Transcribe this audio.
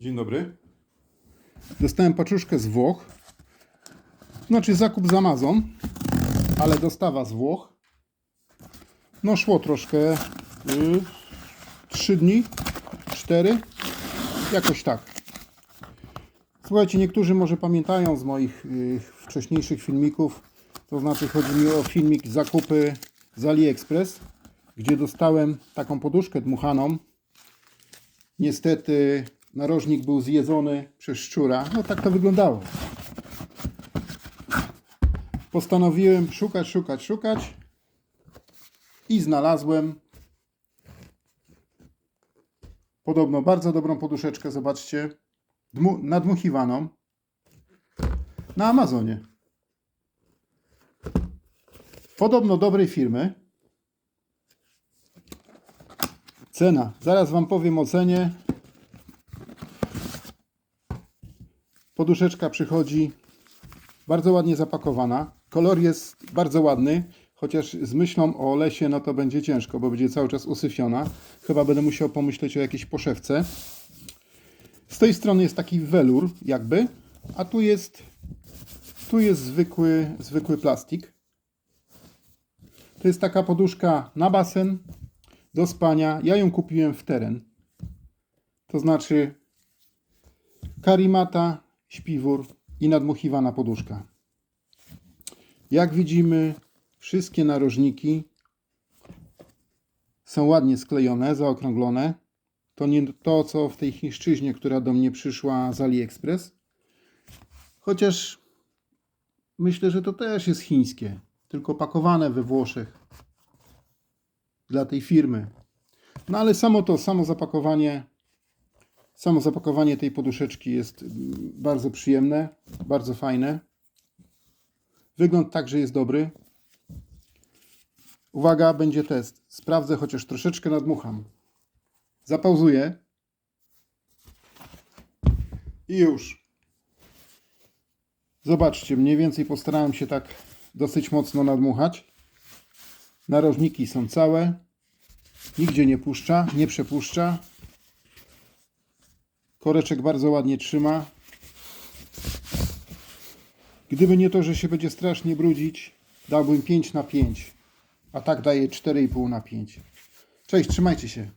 Dzień dobry. Dostałem paczuszkę z Włoch. Znaczy zakup z Amazon, ale dostawa z Włoch. No szło troszkę. Yy, 3 dni, 4, jakoś tak. Słuchajcie, niektórzy może pamiętają z moich yy, wcześniejszych filmików, to znaczy chodzi mi o filmik zakupy z AliExpress, gdzie dostałem taką poduszkę dmuchaną. Niestety narożnik był zjedzony przez szczura. No tak to wyglądało. Postanowiłem szukać, szukać, szukać i znalazłem podobno bardzo dobrą poduszeczkę, zobaczcie, dmu, nadmuchiwaną na Amazonie. Podobno dobrej firmy. Cena. Zaraz Wam powiem o cenie. Poduszeczka przychodzi bardzo ładnie zapakowana. Kolor jest bardzo ładny, chociaż z myślą o lesie no to będzie ciężko, bo będzie cały czas usyfiona. Chyba będę musiał pomyśleć o jakiejś poszewce. Z tej strony jest taki welur jakby, a tu jest tu jest zwykły, zwykły plastik. To jest taka poduszka na basen do spania. Ja ją kupiłem w teren. To znaczy karimata, śpiwór i nadmuchiwana poduszka. Jak widzimy, wszystkie narożniki są ładnie sklejone, zaokrąglone. To nie to, co w tej chińszczyźnie, która do mnie przyszła z AliExpress. Chociaż myślę, że to też jest chińskie, tylko pakowane we Włoszech dla tej firmy. No ale samo to, samo zapakowanie, samo zapakowanie tej poduszeczki jest mm, bardzo przyjemne, bardzo fajne. Wygląd także jest dobry. Uwaga, będzie test. Sprawdzę, chociaż troszeczkę nadmucham. Zapauzuję. I już. Zobaczcie, mniej więcej postarałem się tak dosyć mocno nadmuchać. Narożniki są całe. Nigdzie nie puszcza, nie przepuszcza. Koreczek bardzo ładnie trzyma. Gdyby nie to, że się będzie strasznie brudzić, dałbym 5 na 5. A tak daję 4,5 na 5. Cześć, trzymajcie się.